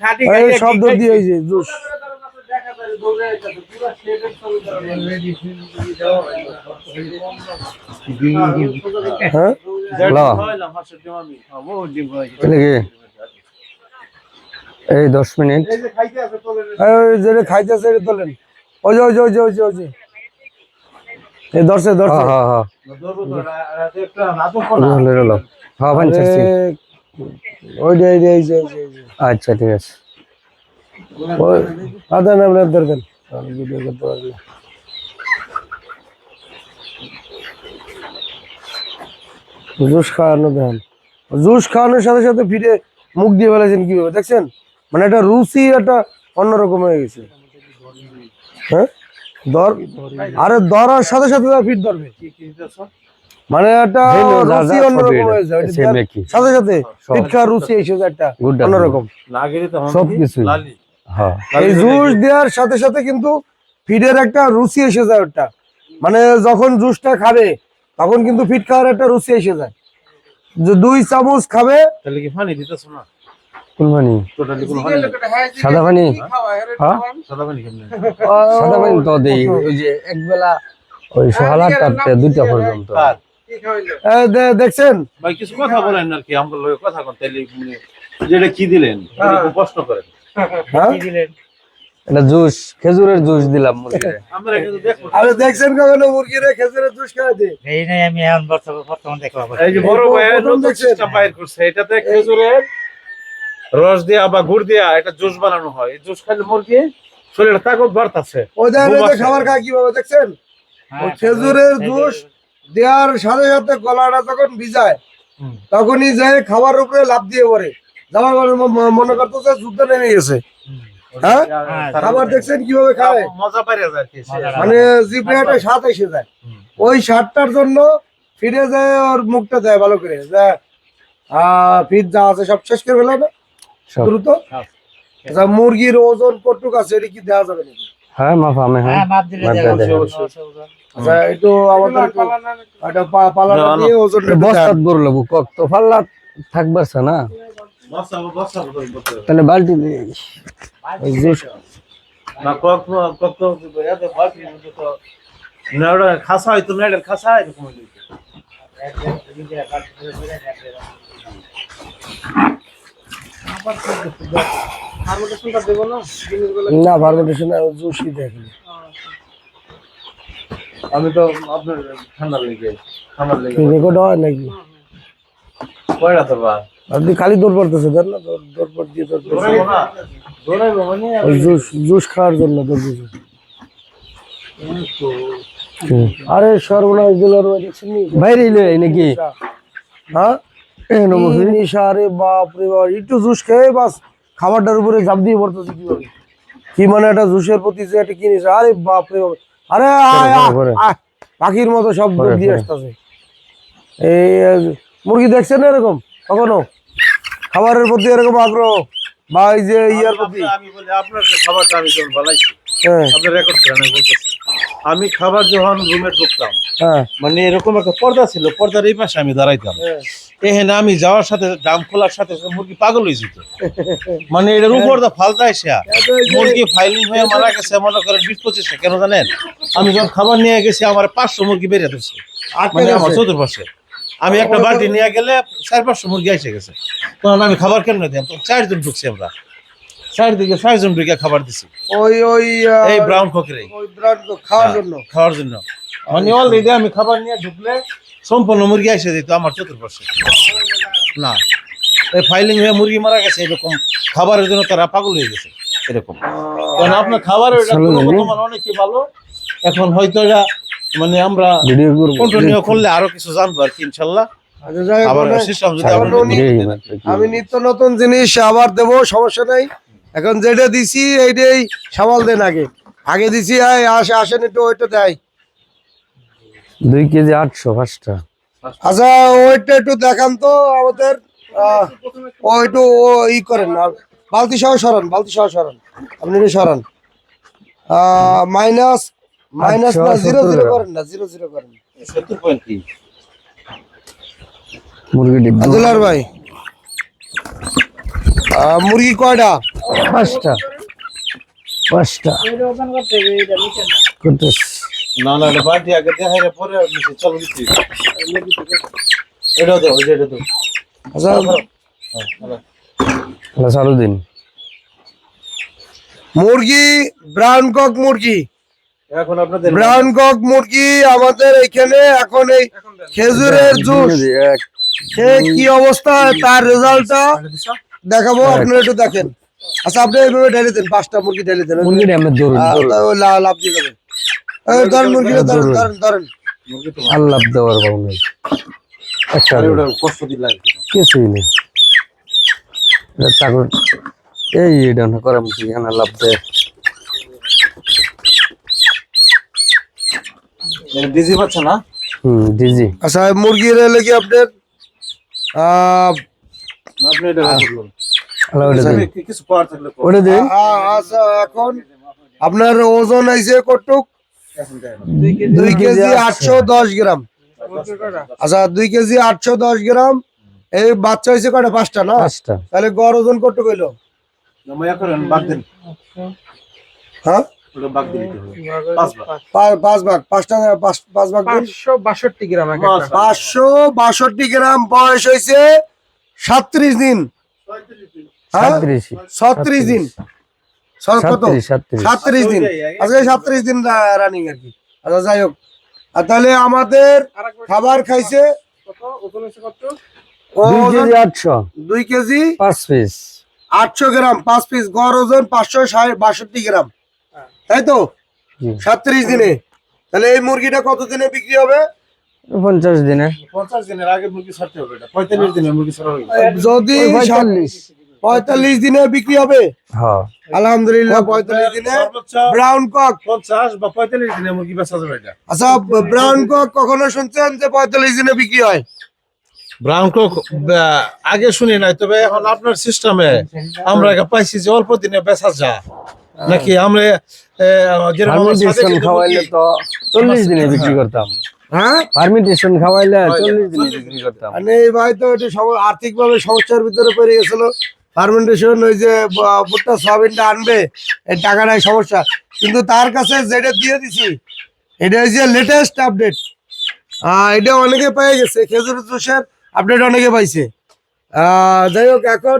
খাটি এই শব্দ দিয়ে এই যে জুস। হ্যাঁ? এই দশ মিনিট। যেটা খাইতেছে এটা তোলেন। ওই যে ওই যে ওই যে ওই যে ওই যে। এই ধরছে ধরছে। হ্যাঁ হ্যাঁ হ্যাঁ। হ্যাঁ আচ্ছা ঠিক আছে। ওই আদান আপনার দরকার। ভিডিও করতে পারবি জুস খাওয়ানো দেন। জুস খাওয়ানোর সাথে সাথে ফিরে মুখ দিয়ে ফেলেছেন কীভাবে দেখছেন? মানে একটা রুচি একটা অন্যরকম হয়ে গেছে। হ্যাঁ? দর আরে ধরার সাথে সাথে ফিট ধরবে। মানে একটা এই রুচি অন্যরকম হয়ে একই। সাথে সাথে রুচি এসে একটা অন্যরকম। সব কিছুই। হ্যাঁ। এই জুস দেওয়ার সাথে সাথে কিন্তু ফিডের একটা রুচি এসে যায় ওটা। মানে যখন জুসটা খাবে তখন কিন্তু ফিট খাওয়ার একটা রুচি এসে যায়। যে দুই চামচ খাবে তাহলে কি পানি দিতেছ না? কোন পানি টোটালি কোনো পানি সাদা পানি হ্যাঁ? সাদা পানি সাদা পানি তো দেই ওই যে একবেলা ওই দুইটা পর্যন্ত। দেখছেন? ভাই কিছু কথা বলেন আর কি আমার লগে কথা কোন তাইলে যেটা কি দিলেন কষ্ট করেন। হ্যাঁ? এটা জুস খেজুরের জুস দিলাম মুরগিরে। আমরা কিন্তু দেখো আরে দেখছেন কখনো মুরগিরে খেজুরের জুস খাওয়াতে এই নাই আমি এখন বর্তমান বর্তমান দেখলাম এই যে বড় ভাই নতুন সিস্টেম বাইর করছে এটাতে খেজুরের রস দিয়া বা গুড় দিয়া এটা জুস বানানো হয়। এই জুস খাইলে মুরগি শরীরে তাকত বাড়তাছে। ওই দেখেন যে খাবার খায় কীভাবে দেখছেন? হ্যাঁ, খেজুরের জুস দেওয়ার সাথে সাথে কলাটা যখন ভিজায় তখনই যে খাবার উপরে লাভ দিয়ে পড়ে। মনে করতেছে যুদ্ধ নেমে গেছে। হ্যাঁ? খাবার দেখছেন কীভাবে খায়? মজা পারে মানে জিভে একটা স্বাদ এসে যায়। ওই স্বাদটার জন্য ফিরে যায় ওর মুখটা দেয় ভালো করে। ফিট যা আছে সব শেষ করে ফেলে না দ্রুত। আচ্ছা, মুরগির ওজন কটুক আছে এটা কি দেওয়া যাবে নাকি? হ্যাঁ মাফা আমি হ্যাঁ হ্যাঁ মাপ দিলে যাবে। আচ্ছা একটু আমাদের একটা পা- না। দিয়ে বস্তাত লাগবো থাকবার। তাহলে বালতি দিয়ে না কক কক তো না খাসা খাসা এরকম জুসই দেখেনি আমি তো আপনার ঠান্ডা লেগে ঠান্ডা লেগে রেকর্ড হয় নাকি? কয়টা তোর বা আপনি খালি দৌড় পড়তেছে দেন না দৌড় পড় দিয়ে দৌড় পড়তেছে। মানে জুস জুস খাওয়ার জন্য দৌড় দিছে। আরে সর্বনাশ দিলার? বাইরে এলো এই নাকি? হ্যাঁ? নেশা বাপ রে বাপ একটু জুস খেয়ে বাস খাবারটার উপরে ঝাঁপ দিয়ে পড়তেছে কীভাবে? কি মানে একটা জুসের প্রতি যে একটা কি নেশা? আরে বাপ রে বাপ। আরে। পাখির মতো সব দিয়ে আসতেছে। এই মুরগি দেখছেন এরকম? কখনো? খাবারের প্রতি এরকম আগ্রহ? বা এই যে ইয়ার প্রতি? আমি বলি আপনার খাবারটা আমি বানাইছি আপনার রেকর্ড করে আমি বলতেছি। আমি খাবার যখন রুমে ঢুকতাম হ্যাঁ। মানে এরকম একটা পর্দা ছিল পর্দার এই পাশে আমি দাঁড়াইতাম। এখানে আমি যাওয়ার সাথে ডাম খোলার সাথে মুরগি পাগল হয়ে যেত। মানে এটার উপর দা ফালতা এসে মুরগি ফাইলিং হয়ে মারা গেছে মনে করেন বিশ পঁচিশটা কেন জানেন? আমি যখন খাবার নিয়ে গেছি আমার পাঁচশো মুরগি বেরিয়ে দিচ্ছে মানে আমার চতুর্পাশে। আমি একটা বালতি নিয়ে গেলে চার পাঁচশো মুরগি এসে গেছে। তখন আমি খাবার কেন দিলাম? তখন চারজন ঢুকছি আমরা। চারদিকে ছয়জন ঢুকে খাবার দিছি। ওই ওই এই ব্রাউন ওই খাওয়ার জন্য? খাওয়ার জন্য। মানে অলরেডি আমি খাবার নিয়ে ঢুকলে সম্পূর্ণ মুরগি এসে দিত আমার চতুর্পাশে। না এই ফাইলিং হয়ে মুরগি মারা গেছে এরকম খাবারের জন্য তারা পাগল হয়ে গেছে এরকম। কারণ আপনার খাবারের। মান অনেকই ভালো। এখন হয়তো এটা মানে আমরা কন্টিনিউ করলে আরও কিছু জানব আর কি ইনশাল্লাহ। আচ্ছা, মানে আমি নিত্য নতুন জিনিস আবার দেবো সমস্যা নাই। এখন যেটা দিছি এইটাই সামাল দেন আগে। আগে দিছি আয় আসে আসেন একটু ওইটা দেয়। দুই কেজি আটশো পাঁচটা। আচ্ছা ওইটা একটু দেখান তো আমাদের আহ, ও ই করেন বালতি সহ সরান বালতি সহ সরান আপনি সরান। মাইনাস মাইনাস না জিরো জিরো করেন না জিরো জিরো করেন। সত্তর পয়েন্ট কি? মুরগি ডিম। ভাই। আহ, মুরগি কয়টা? পাঁচটা। পাঁচটা। করতেছি না না এটা বাটি আগে দেখাই পরে চলো দিচ্ছি দাও এটা দাও। আচ্ছা। হ্যাঁ, হ্যাঁ। চালু দিন। মুরগি ব্রাউন কক মুরগি। এখন আপনাদের ব্রাউন কক মুরগি আমাদের এখানে এখন এই খেজুরের জুস। এক। খেয়ে কি অবস্থা তার রেজাল্টটা? দেখাবো আপনারা একটু দেখেন। আচ্ছা আপনি এইভাবে ঢেলে দেন পাঁচটা মুরগি ঢেলে দেন। মুরগিটা আমি ধরুন। লাভ দিয়ে এই ধরেন মুরগিটা ধরেন ধরেন। ধরেন। আল্লাহ দেওয়ার পাবো নাই। একটা আরে কষ্ট দিলে আর কি। কিছুই নেই। তারপর এই এটা না করাম কি এখানে লাভ দেয়। ডিজি পাচ্ছে না? হুম ডিজি। আচ্ছা মুরগির এলে কি আপনার আহ, আপনি এটা ওটা দিন। দিন। আ- আচ্ছা এখন আপনার ওজন আইছে কটুক দুই কেজি। আটশো দশ গ্রাম। আচ্ছা দুই কেজি আটশো দশ গ্রাম। এই বাচ্চা হয়েছে কয়টা? পাঁচটা না? পাঁচটা। তাহলে গড় ওজন কটুক হইল? হ্যাঁ? ওটা বাগ দিন দিতে হবে। পাঁচ পাঁচ ভাগ পাঁচটা পাঁচ পাঁচ ভাগ পাঁচশো বাষট্টি গ্রাম বয়স হয়েছে সাত্রিশ দিন। হ্যাঁ ছত্রিশ দিন। কত সাত্রিশ। সাত্রিশ সাত্রিশ দিন। আজকে সাত্রিশ দিন রানিং আর কি। আচ্ছা যাই হোক। আর তাহলে আমাদের খাবার খাইছে দুই কেজি আটশো। দুই কেজি পাঁচ পিস। আটশো গ্রাম পাঁচ পিস। গড় ওজন পাঁচশো ষাট বাষট্টি গ্রাম। তাই তো? জি। সাত্রিশ দিনে। তাহলে এই মুরগিটা কত দিনে বিক্রি হবে? পঞ্চাশ দিনে। পঞ্চাশ দিনের আগে মুরগি ছাড়তে হবে পঁয়তাল্লিশ দিনের মুরগি ছাড়া হবে। যদি পঁয়তাল্লিশ পঁয়তাল্লিশ দিনে বিক্রি হবে। হ্যাঁ। আলহামদুলিল্লাহ পঁয়তাল্লিশ দিনে ব্রাউন কক পঞ্চাশ বা পঁয়তাল্লিশ দিনে মুরগি বেচা যাবে আচ্ছা ব্রাউন কক কখনো শুনছেন যে পঁয়তাল্লিশ দিনে বিক্রি হয়? ব্রাউন কক আগে শুনি নাই তবে এখন আপনার সিস্টেমে আমরা পাইছি যে অল্প দিনে বেচা যা। নাকি আমরা খাওয়াইলে তো চল্লিশ দিনে বিক্রি করতাম। হ্যাঁ? পারমিটেশন খাওয়াইলে চল্লিশ দিনে বিক্রি করতাম। মানে এই ভাই তো একটু আর্থিক ভাবে সমস্যার ভিতরে পড়ে গেছিল। ফার্মেন্টেশন ওই যে ভুট্টা সয়াবিনটা আনবে এই টাকাটাই সমস্যা। কিন্তু তার কাছে যেটা দিয়ে দিছি এটা হচ্ছে লেটেস্ট আপডেট এটা অনেকে পেয়ে গেছে খেজুর জুসের আপডেট অনেকে পাইছে। যাই হোক এখন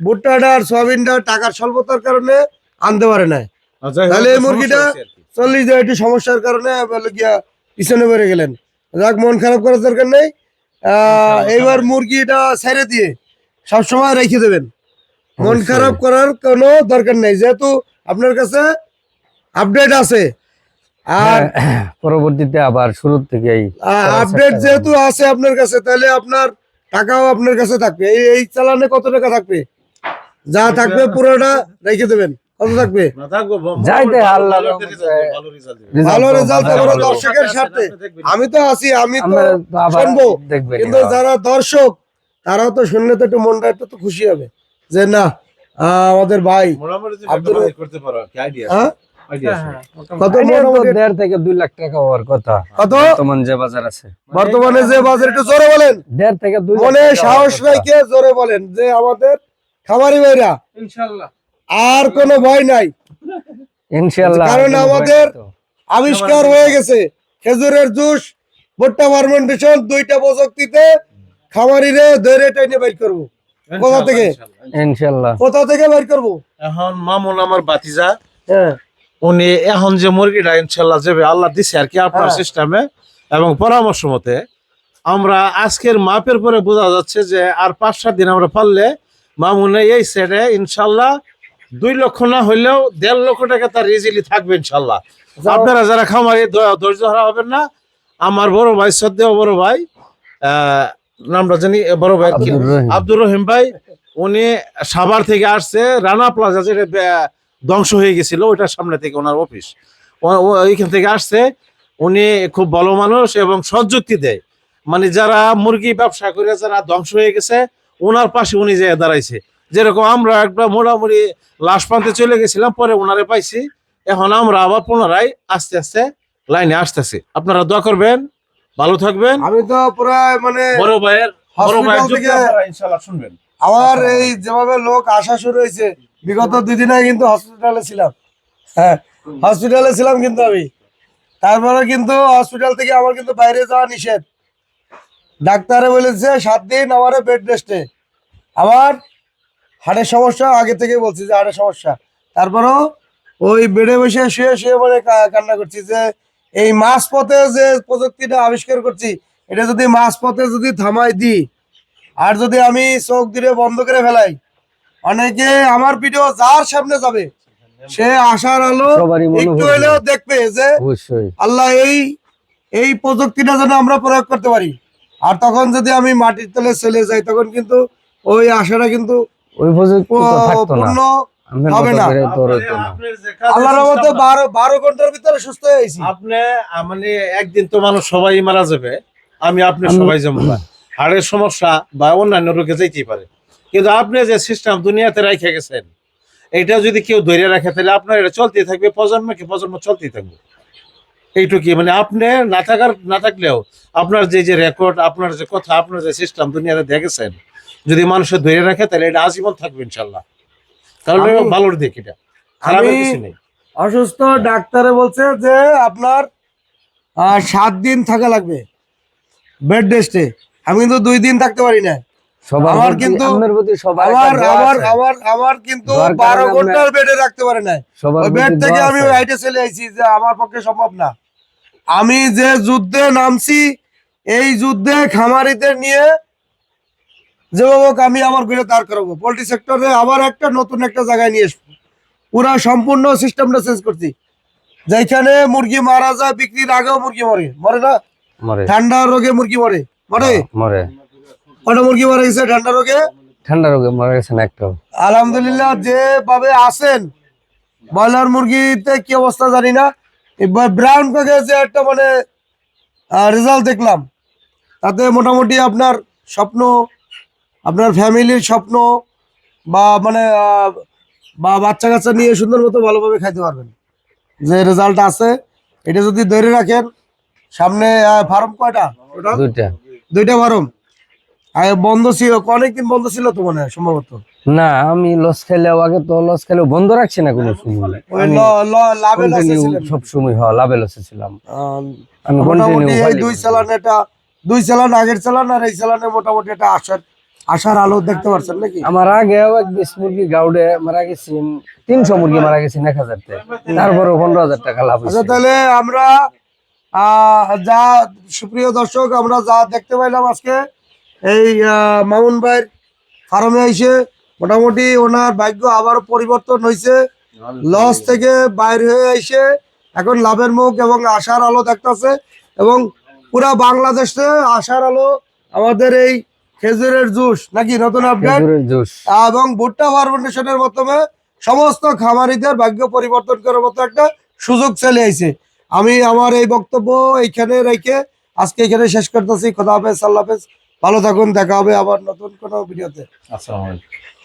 ভুট্টাটা আর সয়াবিনটা টাকার স্বল্পতার কারণে আনতে পারে না আর তাহলে এই মুরগিটা হয়েছে। চল্লিশ একটু সমস্যার কারণে গিয়া পিছনে বেড়ে গেলেন। যাক মন খারাপ করার দরকার নেই। এইবার মুরগিটা ছেড়ে দিয়ে সবসময় রেখে দেবেন। মন খারাপ করার কোনো দরকার নেই যেহেতু আপনার কাছে আপডেট আছে। আর হ্যাঁ, পরবর্তীতে আবার শুরুর থেকেই আপডেট যেহেতু আছে আপনার কাছে তাহলে আপনার টাকাও আপনার কাছে থাকবে। এই এই চালানে কত টাকা থাকবে? যা থাকবে পুরোটা রেখে দেবেন। কত থাকবে? যাইতে ভালো আল্লাহ দেবে। রেজাল্ট দর্শকের স্বার্থে। আমি তো আছি আমি তো শুনব। কিন্তু যারা দর্শক তারাও তো শুনলে তো একটু মনটা একটু তো খুশি হবে। যে না আমাদের ভাই? হ্যাঁ? হ্যাঁ, মোটামুটি। কত আইনের তো মোটামুটি দেড় থেকে লাখ টাকা হওয়ার কথা। কত? বর্তমান যে বাজার আছে। বর্তমানে যে বাজার একটু জোরে বলেন। দেড় থেকে মনে সাহস হওয়ার কথা। জোরে বলেন যে আমাদের খামারি ভাইরা। ইনশাল্লাহ। আর কোনো ভয় নাই। ইনশাআল্লাহ কারণ আমাদের-। আবিষ্কার হয়ে গেছে। খেজুরের জুস ভুট্টা ফার্মেন্টেশন দুইটা প্রযুক্তিতে খামারিরে ধরে টেনে বের করব। কোথা থেকে? ইনশাআল্লাহ। ইনশাআল্লাহ। কোথা থেকে বের করব? এখন মামুন আমার বাতিজা হ্যাঁ। উনি এখন যে মুরগিটা ইনশাল্লাহ যাবে আল্লাহ দিছে আর কি আপনার হ্যাঁ। সিস্টেমে এবং পরামর্শ মতে আমরা আজকের মাপের পরে বোঝা যাচ্ছে যে আর পাঁচ সাত দিন আমরা পারলে মামুনে এই সেটে ইনশাল্লাহ দুই লক্ষ না হইলেও দেড় লক্ষ টাকা তার ইজিলি থাকবে ইনশাল্লাহ আপনারা যারা খামারে ধৈর্য হারা হবেন না। আমার বড় ভাই শ্রদ্ধেয় বড় ভাই আহ, নামটা জানি বড় ভাই? আব্দুর রহিম। ভাই উনি সাভার থেকে আসছে রানা প্লাজা যেটা ধ্বংস হয়ে গেছিল ওইটার সামনে থেকে ওনার অফিস। ওইখান থেকে আসছে উনি খুব ভালো মানুষ এবং সযুক্তি দেয়। মানে যারা মুরগি ব্যবসা করে যারা ধ্বংস হয়ে গেছে ওনার পাশে উনি যে দাঁড়াইছে। যেরকম আমরা একটা মোটামুটি লাশ প্রান্তে চলে গেছিলাম পরে ওনারে পাইছি এখন আমরা আবার পুনরায় আস্তে আস্তে লাইনে আসতেছি। আপনারা দোয়া করবেন। ভালো থাকবেন। আমি তো প্রায় মানে বড় ভাইয়ের বড় ভাইয়ের থেকে ইনশাআল্লাহ শুনবেন। আমার এই যেভাবে লোক আসা শুরু হয়েছে বিগত দুই দিন আগে কিন্তু হসপিটালে ছিলাম। হ্যাঁ হসপিটালে ছিলাম কিন্তু আমি। তারপরে কিন্তু হসপিটাল থেকে আমার কিন্তু বাইরে যাওয়া নিষেধ। ডাক্তারে বলেছে সাত দিন আমার বেড রেস্টে আমার হাড়ের সমস্যা আগে থেকে বলছি যে হাড়ের সমস্যা। তারপরেও ওই বেডে বসে শুয়ে শুয়ে মানে কান্না করছি যে এই মাছ পথে যে প্রযুক্তিটা আবিষ্কার করছি এটা যদি মাছ পথে যদি থামাই দিই আর যদি আমি চোখ দিয়ে বন্ধ করে ফেলাই অনেকে আমার ভিডিও যার সামনে যাবে সে আশার আলো একটু। হলেও দেখবে যে আল্লাহ এই এই প্রযুক্তিটা যেন আমরা প্রয়োগ করতে পারি। আর তখন যদি আমি মাটির তলে চলে যাই তখন কিন্তু ওই আশাটা কিন্তু ওই পূর্ণ হবে না। আল্লাহর ঘণ্টার ভিতরে সুস্থ হয়ে গেছি আপনি মানে একদিন তো মানুষ সবাই মারা যাবে আমি আপনি সবাই যাব হাড়ের সমস্যা বা অন্যান্য রোগে যাইতেই পারে। কিন্তু আপনি যে সিস্টেম দুনিয়াতে রেখে গেছেন এটা যদি কেউ ধরে রাখে তাহলে আপনার এটা চলতেই থাকবে প্রজন্ম কি প্রজন্ম চলতেই থাকবে। এইটুকুই মানে আপনি না থাকার না থাকলেও আপনার যে যে রেকর্ড আপনার যে কথা আপনার যে সিস্টেম দুনিয়াতে দেখেছেন যদি মানুষের ধরে রাখে তাহলে এটা আজীবন থাকবে ইনশাল্লাহ। কারণ এটা ভালোর দিক আমি- অসুস্থ ডাক্তারে বলছে যে আপনার সাত দিন থাকা লাগবে বেড রেস্টে আমি কিন্তু দুই দিন থাকতে পারি না। আমার কিন্তু- আমাদের প্রতি সবার আমার আমার আমার আমার কিন্তু বারো ঘণ্টার বেডে রাখতে পারে না সবার ওই প্রতি বেড থেকে আমি। চলে আইছি যে আমার পক্ষে সম্ভব না। আমি যে যুদ্ধে নামছি এই যুদ্ধে খামারিদের নিয়ে যে হোক আমি আমার ঘুরে দাঁড় করাবো। পোল্ট্রি সেক্টরে আবার একটা নতুন একটা জায়গায় নিয়ে আসব। পুরা সম্পূর্ণ সিস্টেমটা চেঞ্জ করছি। যেখানে মুরগি মারা যায় বিক্রির আগেও মুরগি মরে। মরে না? ঠান্ডা রোগে মুরগি মরে। মরে? মরে। কটা মুরগি মরে গেছে ঠান্ডা রোগে? ঠান্ডা রোগে মরে গেছে না একটাও। আলহামদুলিল্লাহ যেভাবে আছেন ব্রয়লার মুরগিতে কি অবস্থা জানি না। এবার ব্রাউন কাকে যে একটা মানে রেজাল্ট দেখলাম। তাতে মোটামুটি আপনার স্বপ্ন আপনার ফ্যামিলির স্বপ্ন বা মানে বা বাচ্চা কাচ্চা নিয়ে সুন্দর মতো ভালোভাবে খাইতে পারবেন। যে রেজাল্ট আছে এটা যদি ধরে রাখেন সামনে ফার্ম কয়টা? দুইটা। দুইটা। ফার্ম? বন্ধ ছিল অনেকদিন বন্ধ ছিল তো মনে হয় সম্ভবত। না আমি লস খেলেও আগে তো লস খেলেও বন্ধ রাখছি না কোনো সময়। সব সময় হওয়া লাভে লসে ছিলাম। আমি দুই চালান এটা দুই চালান আগের চালান আর এই চালানে মোটামুটি এটা আসার আশার আলো দেখতে পারছেন নাকি? আমার আগেও এক বিশ মুরগি গাউডে মারা গেছেন তিনশো মুরগি মারা গেছেন এক হাজার তারপরে পনেরো হাজার টাকা লাভ আচ্ছা তাহলে আমরা যা সুপ্রিয় দর্শক আমরা যা দেখতে পাইলাম আজকে এই মামুন ভাইয়ের ফার্মে এসে মোটামুটি ওনার ভাগ্য আবার পরিবর্তন হয়েছে লস থেকে বাইর হয়ে এসে এখন লাভের মুখ এবং আশার আলো দেখতেছে এবং পুরা বাংলাদেশে আশার আলো আমাদের এই খেজুরের জুস নাকি নতুন আপডেট জুস। এবং ভুট্টা ফার্মেন্টেশনের মাধ্যমে সমস্ত খামারিদের ভাগ্য পরিবর্তন করার মতো একটা সুযোগ চলে আইছে। আমি আমার এই বক্তব্য এইখানে রেখে আজকে এখানে শেষ করতেছি। খোদা হাফেজ আল্লাহ হাফেজ। ভালো থাকুন দেখা হবে আবার নতুন কোনো ভিডিওতে। আসসালামু আলাইকুম।